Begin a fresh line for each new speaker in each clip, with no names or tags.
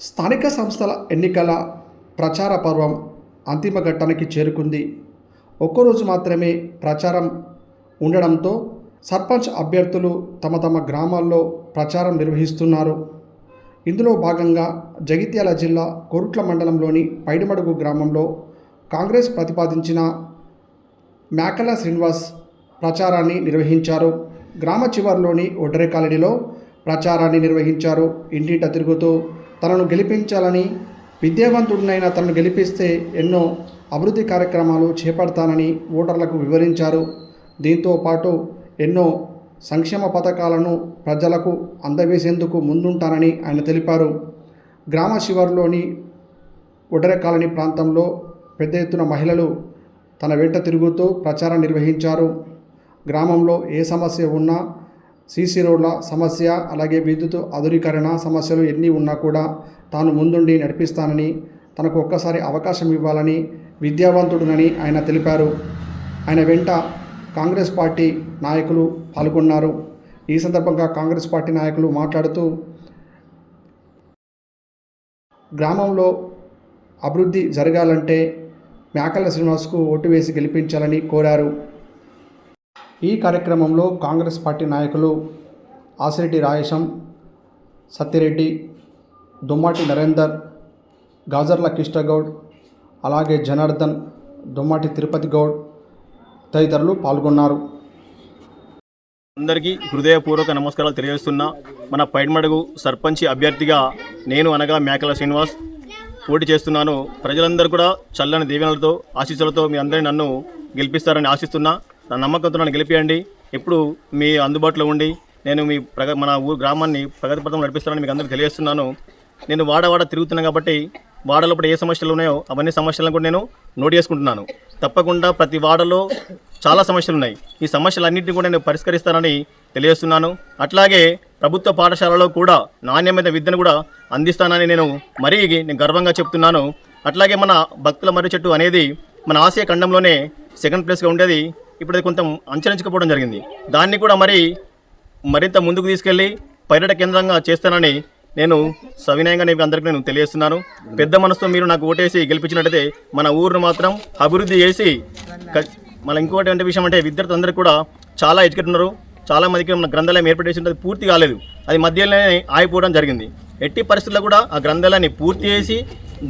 స్థానిక సంస్థల ఎన్నికల ప్రచార పర్వం అంతిమ ఘట్టానికి చేరుకుంది. ఒక్కరోజు మాత్రమే ప్రచారం ఉండడంతో సర్పంచ్ అభ్యర్థులు తమ తమ గ్రామాల్లో ప్రచారం నిర్వహిస్తున్నారు. ఇందులో భాగంగా జగిత్యాల జిల్లా కొరుట్ల మండలంలోని పైడిమడుగు గ్రామంలో కాంగ్రెస్ ప్రతిపాదించిన మేకల శ్రీనివాస్ ప్రచారాన్ని నిర్వహించారు. గ్రామ చివరిలోని ఒడ్రే కాలనీలో ప్రచారాన్ని నిర్వహించారు. ఇంటింట తిరుగుతూ తనను గెలిపించాలని విద్యావంతుడినైనా తనను గెలిపిస్తే ఎన్నో అభివృద్ధి కార్యక్రమాలు చేపడతానని ఓటర్లకు వివరించారు. దీంతో పాటు ఎన్నో సంక్షేమ పథకాలను ప్రజలకు అందవేసేందుకు ముందుంటానని ఆయన తెలిపారు. గ్రామ శివారులోని ఒడరె కాలనీ ప్రాంతంలో పెద్ద ఎత్తున మహిళలు తన వెంట తిరుగుతూ ప్రచారం నిర్వహించారు. గ్రామంలో ఏ సమస్య ఉన్నా సీసీ రోడ్ల సమస్య అలాగే విద్యుత్ ఆధునీకరణ సమస్యలు ఎన్ని ఉన్నా కూడా తాను ముందుండి నడిపిస్తానని తనకు ఒక్కసారి అవకాశం ఇవ్వాలని విద్యావంతుడునని ఆయన తెలిపారు. ఆయన వెంట కాంగ్రెస్ పార్టీ నాయకులు పాల్గొన్నారు. ఈ సందర్భంగా కాంగ్రెస్ పార్టీ నాయకులు మాట్లాడుతూ గ్రామంలో అభివృద్ధి జరగాలంటే మేకల శ్రీనివాస్కు ఓటు వేసి గెలిపించాలని కోరారు. ఈ కార్యక్రమంలో కాంగ్రెస్ పార్టీ నాయకులు ఆసిరెడ్డి రాయేశం సత్యరెడ్డి దుమ్మాటి నరేందర్ గాజర్ల కిష్టగౌడ్ అలాగే జనార్దన్ దుమ్మాటి తిరుపతి గౌడ్ తదితరులు పాల్గొన్నారు.
అందరికీ హృదయపూర్వక నమస్కారాలు తెలియజేస్తున్నా. మన పైడ్మడుగు సర్పంచి అభ్యర్థిగా నేను అనగా మేకల శ్రీనివాస్ పోటీ చేస్తున్నాను. ప్రజలందరూ కూడా చల్లని దీవెనలతో ఆశీస్సులతో మీ అందరినీ నన్ను గెలిపిస్తారని ఆశిస్తున్నా. నా నమ్మకంతో నన్ను గెలిపియండి. ఎప్పుడు మీ అందుబాటులో ఉండి నేను మీ ప్రగ మన ఊరు గ్రామాన్ని ప్రగతి పథంలో నడిపిస్తానని మీకు అందరికీ తెలియజేస్తున్నాను. నేను వాడవాడ తిరుగుతున్నాను కాబట్టి వాడలో ఇప్పుడు ఏ సమస్యలు ఉన్నాయో అవన్నీ సమస్యలను కూడా నేను నోట్ చేసుకుంటున్నాను. తప్పకుండా ప్రతి వాడలో చాలా సమస్యలు ఉన్నాయి. ఈ సమస్యలన్నింటినీ కూడా నేను పరిష్కరిస్తానని తెలియజేస్తున్నాను. అట్లాగే ప్రభుత్వ పాఠశాలలో కూడా నాణ్యమైన విద్యను కూడా అందిస్తానని నేను మరీ నేను గర్వంగా చెప్తున్నాను. అట్లాగే మన భక్తుల మర్రి చెట్టు అనేది మన ఆసియా ఖండంలోనే సెకండ్ ప్లేస్గా ఉండేది. ఇప్పుడు అది కొంత అంచరించకపోవడం జరిగింది. దాన్ని కూడా మరి మరింత ముందుకు తీసుకెళ్ళి పర్యాటక కేంద్రంగా చేస్తానని నేను సవినయంగా మీకు అందరికీ నేను తెలియజేస్తున్నాను. పెద్ద మనసుతో మీరు నాకు ఓటేసి గెలిపించినట్టయితే మన ఊరిని మాత్రం అభివృద్ధి చేసి మన ఇంకోటి అంటే విషయం అంటే విద్యార్థులందరూ కూడా చాలా ఎడ్యుకేట్ ఉన్నారు. చాలా మందికి మన గ్రంథాలయం ఏర్పాటు చేసి అది పూర్తి కాలేదు. అది మధ్యలోనే ఆగిపోవడం జరిగింది. ఎట్టి పరిస్థితుల్లో కూడా ఆ గ్రంథాలయాన్ని పూర్తి చేసి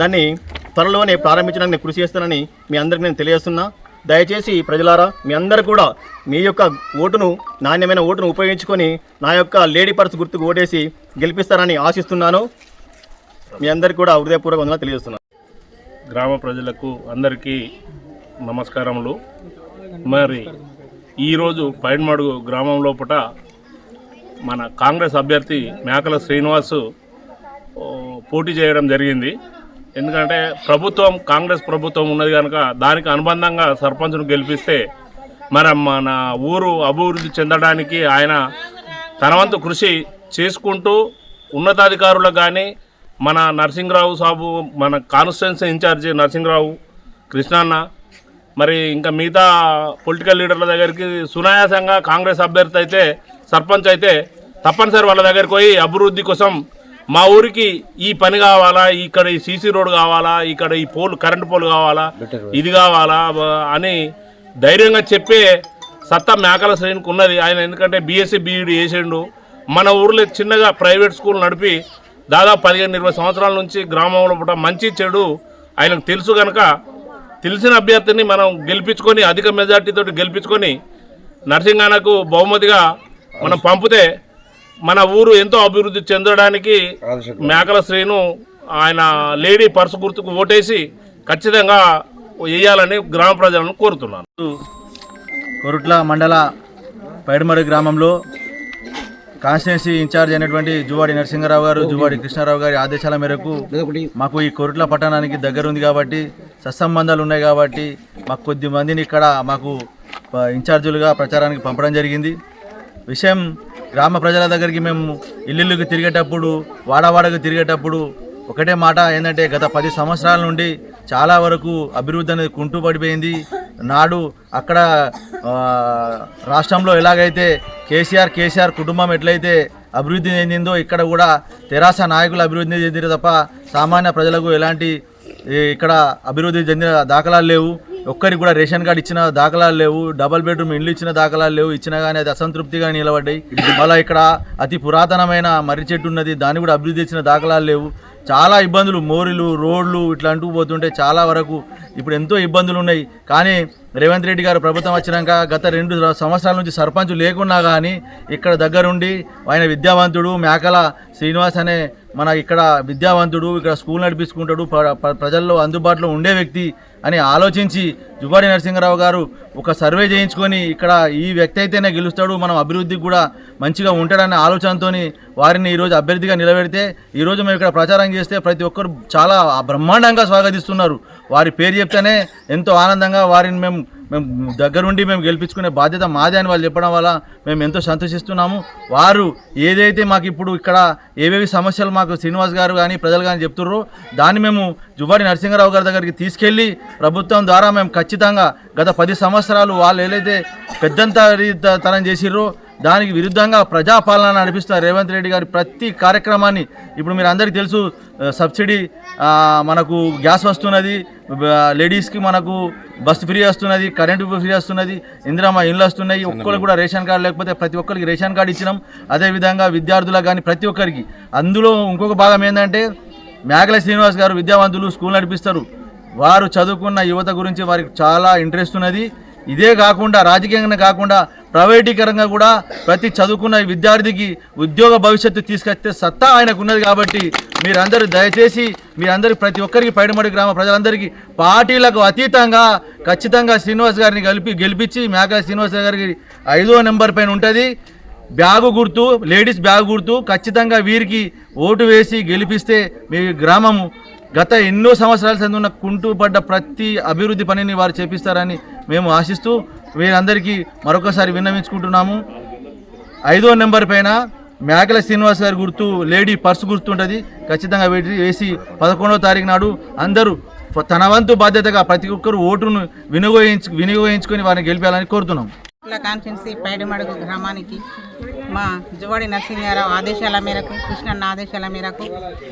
దాన్ని త్వరలోనే ప్రారంభించడానికి కృషి చేస్తానని మీ అందరికీ నేను తెలియజేస్తున్నా. దయచేసి ప్రజలారా మీ అందరూ కూడా మీ యొక్క ఓటును నాణ్యమైన ఓటును ఉపయోగించుకొని నా యొక్క లేడీ పర్స్ గుర్తుకు ఓటేసి గెలిపిస్తారని ఆశిస్తున్నాను. మీ అందరికీ కూడా హృదయపూర్వక వందనాలు తెలియజేస్తున్నాను.
గ్రామ ప్రజలకు అందరికీ నమస్కారములు. మరి ఈరోజు పైన్మడుగు గ్రామం లోపల మన కాంగ్రెస్ అభ్యర్థి మేకల శ్రీనివాసు పోటీ చేయడం జరిగింది. ఎందుకంటే ప్రభుత్వం కాంగ్రెస్ ప్రభుత్వం ఉన్నది కనుక దానికి అనుబంధంగా సర్పంచ్ను గెలిపిస్తే మన మన ఊరు అభివృద్ధి చెందడానికి ఆయన తన వంతు కృషి చేసుకుంటూ ఉన్నతాధికారులకు కానీ మన నరసింహరావు సాబు మన కాన్స్టిట్యున్సీ ఇన్ఛార్జి నరసింహరావు కృష్ణన్న మరి ఇంకా మిగతా పొలిటికల్ లీడర్ల దగ్గరికి సునాయాసంగా కాంగ్రెస్ అభ్యర్థి అయితే సర్పంచ్ అయితే తప్పనిసరి వాళ్ళ దగ్గరికి పోయి అభివృద్ధి కోసం మా ఊరికి ఈ పని కావాలా? ఇక్కడ ఈ సీసీ రోడ్ కావాలా? ఇక్కడ ఈ పోల్ కరెంటు పోల్ కావాలా? ఇది కావాలా? అని ధైర్యంగా చెప్పే సత్తా మేకల శ్రేణికి ఉన్నది. ఆయన ఎందుకంటే బీఎస్సీ బీఈడి చేసిండు. మన ఊర్లో చిన్నగా ప్రైవేట్ స్కూల్ నడిపి దాదాపు పదిహేను ఇరవై సంవత్సరాల నుంచి గ్రామంలో పూట మంచి చెడు ఆయనకు తెలుసు కనుక తెలిసిన అభ్యర్థిని మనం గెలిపించుకొని అధిక మెజార్టీతో గెలిపించుకొని నరసింహానకు బహుమతిగా మనం పంపితే మన ఊరు ఎంతో అభివృద్ధి చెందడానికి మేకల శ్రీను ఆయన లేడీ పర్సు గుర్తుకు ఓటేసి ఖచ్చితంగా వేయాలని గ్రామ ప్రజలను కోరుతున్నాను.
కొరుట్ల మండల పైడమరి గ్రామంలో కాన్స్టిట్యున్సీ ఇన్ఛార్జ్ అయినటువంటి జువాడి నరసింహారావు గారు జువాడి కృష్ణారావు గారి ఆదేశాల మేరకు మాకు ఈ కొరుట్ల పట్టణానికి దగ్గర ఉంది కాబట్టి సత్సంబంధాలు ఉన్నాయి కాబట్టి మాకు కొద్ది మందిని ఇక్కడ మాకు ఇన్ఛార్జులుగా ప్రచారానికి పంపడం జరిగింది. విషయం గ్రామ ప్రజల దగ్గరికి మేము ఇల్లుకి తిరిగేటప్పుడు వాడవాడకు తిరిగేటప్పుడు ఒకటే మాట ఏంటంటే గత పది సంవత్సరాల నుండి చాలా వరకు అభివృద్ధి అనేది కుంటుపడిపోయింది నాడు అక్కడ రాష్ట్రంలో ఎలాగైతే కేసీఆర్ కేసీఆర్ కుటుంబం ఎట్లయితే అభివృద్ధి చెందిందో ఇక్కడ కూడా తెరాస నాయకులు అభివృద్ధి చెందిరు తప్ప సామాన్య ప్రజలకు ఎలాంటి ఇక్కడ అభివృద్ధి చెందిన దాఖలాలు లేవు. ఒక్కరికి కూడా రేషన్ కార్డు ఇచ్చిన దాఖలాలు లేవు డబల్ బెడ్రూమ్ ఇండ్లు ఇచ్చిన దాఖలాలు లేవు ఇచ్చినా కానీ అది అసంతృప్తిగా నిలబడ్డాయి. మళ్ళీ ఇక్కడ అతి పురాతనమైన మర్రి చెట్టు ఉన్నది దాన్ని కూడా అభివృద్ధి ఇచ్చిన దాఖలాలు లేవు. చాలా ఇబ్బందులు మోరీలు రోడ్లు ఇట్లా అంటూ పోతుంటే చాలా వరకు ఇప్పుడు ఎంతో ఇబ్బందులు ఉన్నాయి. కానీ రేవంత్ రెడ్డి గారు ప్రభుత్వం వచ్చినాక గత రెండు సంవత్సరాల నుంచి సర్పంచ్ లేకున్నా కానీ ఇక్కడ దగ్గరుండి ఆయన విద్యావంతుడు మేకల శ్రీనివాస్ అనే మన ఇక్కడ విద్యావంతుడు ఇక్కడ స్కూల్ నడిపించుకుంటాడు ప్రజల్లో అందుబాటులో ఉండే వ్యక్తి అని ఆలోచించి జువ్వాడి నరసింహరావు గారు ఒక సర్వే చేయించుకొని ఇక్కడ ఈ వ్యక్తి అయితేనే గెలుస్తాడు మనం అభివృద్ధికి కూడా మంచిగా ఉంటాడనే ఆలోచనతో వారిని ఈరోజు అభ్యర్థిగా నిలబెడితే ఈరోజు మేము ఇక్కడ ప్రచారం చేస్తే ప్రతి ఒక్కరు చాలా బ్రహ్మాండంగా స్వాగతిస్తున్నారు. వారి పేరు చెప్తేనే ఎంతో ఆనందంగా వారిని మేము మేము దగ్గరుండి మేము గెలిపించుకునే బాధ్యత మాదే అని వాళ్ళు చెప్పడం వల్ల మేము ఎంతో సంతోషిస్తున్నాము. వారు ఏదైతే మాకు ఇప్పుడు ఇక్కడ ఏవేవి సమస్యలు మాకు శ్రీనివాస్ గారు కానీ ప్రజలు కానీ చెప్తుర్రో దాన్ని మేము జువ్వాడి నరసింహరావు గారి దగ్గరికి తీసుకెళ్ళి ప్రభుత్వం ద్వారా మేము ఖచ్చితంగా గత పది సంవత్సరాలు వాళ్ళు ఏదైతే పెద్దంత తరం చేసిర్రో దానికి విరుద్ధంగా ప్రజాపాలన నడిపిస్తున్న రేవంత్ రెడ్డి గారి ప్రతి కార్యక్రమాన్ని ఇప్పుడు మీరు అందరికీ తెలుసు సబ్సిడీ మనకు గ్యాస్ వస్తున్నది లేడీస్కి మనకు బస్సు ఫ్రీ వస్తున్నది కరెంటు ఫ్రీ వస్తున్నది ఇందిరామ ఇండ్లు వస్తున్నాయి ఒక్కరికి కూడా రేషన్ కార్డు లేకపోతే ప్రతి ఒక్కరికి రేషన్ కార్డు ఇచ్చినాం. అదేవిధంగా విద్యార్థులకు కానీ ప్రతి ఒక్కరికి. అందులో ఇంకొక భాగం ఏంటంటే మేకల శ్రీనివాస్ గారు విద్యావంతులు స్కూల్ నడిపిస్తారు. వారు చదువుకున్న యువత గురించి వారికి చాలా ఇంట్రెస్ట్ ఉన్నది. ఇదే కాకుండా రాజకీయంగానే కాకుండా ప్రైవేటీకరంగా కూడా ప్రతి చదువుకున్న విద్యార్థికి ఉద్యోగ భవిష్యత్తు తీసుకొచ్చే సత్తా ఆయనకు ఉన్నది కాబట్టి మీరందరూ దయచేసి మీరందరి ప్రతి ఒక్కరికి పైడమడి గ్రామ ప్రజలందరికీ పార్టీలకు అతీతంగా ఖచ్చితంగా శ్రీనివాస్ గారిని కలిపి గెలిపించి మేకల శ్రీనివాస్ గారికి ఐదో నెంబర్ పైన ఉంటుంది. బ్యాగు గుర్తు లేడీస్ బ్యాగ్ గుర్తు ఖచ్చితంగా వీరికి ఓటు వేసి గెలిపిస్తే మీ గ్రామము గత ఎన్నో సంవత్సరాల సంది ఉన్న కుంటుపడ్డ ప్రతి అభివృద్ధి పనిని వారు చేపిస్తారని మేము ఆశిస్తూ వీరందరికీ మరొకసారి విన్నవించుకుంటున్నాము. ఐదో నెంబర్ పైన మేకల శ్రీనివాస్ గారి గుర్తు లేడీ పర్సు గుర్తు ఉంటుంది ఖచ్చితంగా వేటి వేసి పదకొండవ తారీఖు నాడు అందరూ తన వంతు బాధ్యతగా ప్రతి ఒక్కరు ఓటును వినియోగించు వినియోగించుకొని వారిని గెలిపాలని కోరుతున్నాం
కుట్ల గ్రామానికి మా జువాడి నరసింహారావు ఆదేశాల మేరకు కృష్ణన్న ఆదేశాల మేరకు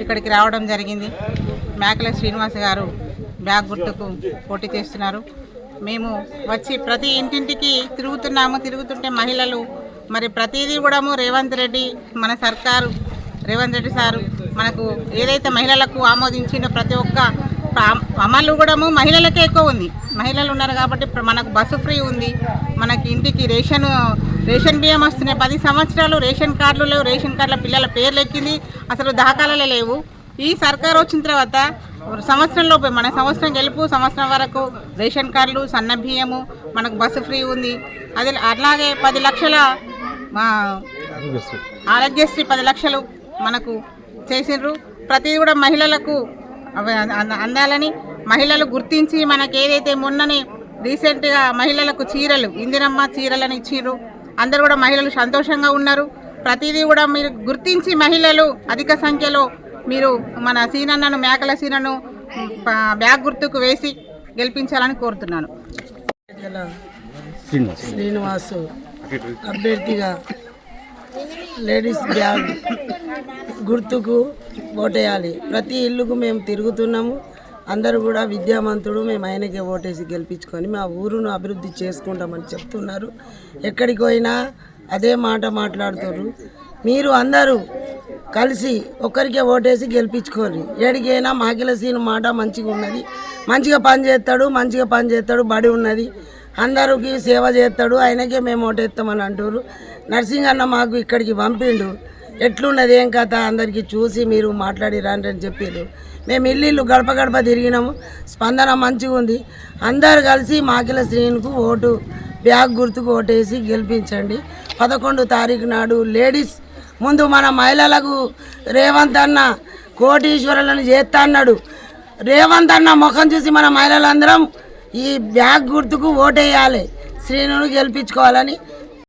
ఇక్కడికి రావడం జరిగింది. మేకల శ్రీనివాస్ గారు బ్యాగ్ గుర్తుకు పోటీ చేస్తున్నారు. మేము వచ్చి ప్రతి ఇంటింటికి తిరుగుతున్నాము తిరుగుతుంటే మహిళలు మరి ప్రతిదీ కూడా రేవంత్ రెడ్డి మన సర్కారు రేవంత్ రెడ్డి సారు మనకు ఏదైతే మహిళలకు ఆమోదించిన ప్రతి ఒక్క అమలు కూడా మహిళలకే ఎక్కువ ఉంది. మహిళలు ఉన్నారు కాబట్టి మనకు బస్సు ఫ్రీ ఉంది. మనకి ఇంటికి రేషన్ రేషన్ బియ్యం వస్తున్నాయి. పది సంవత్సరాలు రేషన్ కార్డులు లేవు. రేషన్ కార్డుల పిల్లల పేర్లు ఎక్కింది. అసలు దాఖలాలే లేవు. ఈ సర్కారు వచ్చిన తర్వాత సంవత్సరంలోపే మన సంవత్సరం గెలుపు సంవత్సరం వరకు రేషన్ కార్డులు సన్న బియ్యము మనకు బస్సు ఫ్రీ ఉంది. అది అలాగే పది లక్షల ఆరోగ్యశ్రీ పది లక్షలు మనకు చేసిండ్రు. ప్రతిదీ కూడా మహిళలకు అవి అంద- అందాలని మహిళలు గుర్తించి మనకి ఏదైతే మొన్ననే రీసెంట్గా మహిళలకు చీరలు ఇందిరమ్మ చీరలను ఇచ్చిర్రు. అందరూ కూడా మహిళలు సంతోషంగా ఉన్నారు. ప్రతిదీ కూడా మీరు గుర్తించి మహిళలు అధిక సంఖ్యలో మీరు మన సీనన్నను మేకల సీనను బ్యాగ్ గుర్తుకు వేసి గెలిపించాలని కోరుతున్నాను.
శ్రీనివాసు అభ్యర్థిగా లేడీస్ బ్యాగ్ గుర్తుకు ఓటేయాలి. ప్రతి ఇల్లుకు మేము తిరుగుతున్నాము. అందరూ కూడా విద్యావంతుడు మేము ఆయనకే ఓటేసి గెలిపించుకొని మా ఊరును అభివృద్ధి చేసుకుంటామని చెప్తున్నారు. ఎక్కడికి పోయినా అదే మాట మాట్లాడుతున్నారు మీరు అందరూ కలిసి ఒక్కరికే ఓటేసి గెలిపించుకోండి. ఏడికైనా మాకిల సీన్ మాట మంచిగా ఉన్నది. మంచిగా పని చేస్తాడు మంచిగా పని చేస్తాడు బడి ఉన్నది. అందరికి సేవ చేస్తాడు ఆయనకే మేము ఓటేస్తామని అంటారు నర్సింగ్ అన్న మాకు ఇక్కడికి పంపిండు. ఎట్లున్నది ఏం కథ? అందరికీ చూసి మీరు మాట్లాడి రండి అని చెప్పారు మేము ఇల్లు ఇల్లు గడప గడప తిరిగినాము. స్పందన మంచిగా ఉంది. అందరు కలిసి మాకిల శ్రీనుకు ఓటు బ్యాగ్ గుర్తుకు ఓటేసి గెలిపించండి. పదకొండు తారీఖు నాడు లేడీస్ ముందు మన మహిళలకు రేవంత్ అన్న కోటీశ్వరులను చేస్తా అన్నాడు. రేవంత్ అన్న ముఖం చూసి మన మహిళలందరం ఈ బ్యాగ్ గుర్తుకు ఓటేయాలి. శ్రీనును గెలిపించుకోవాలని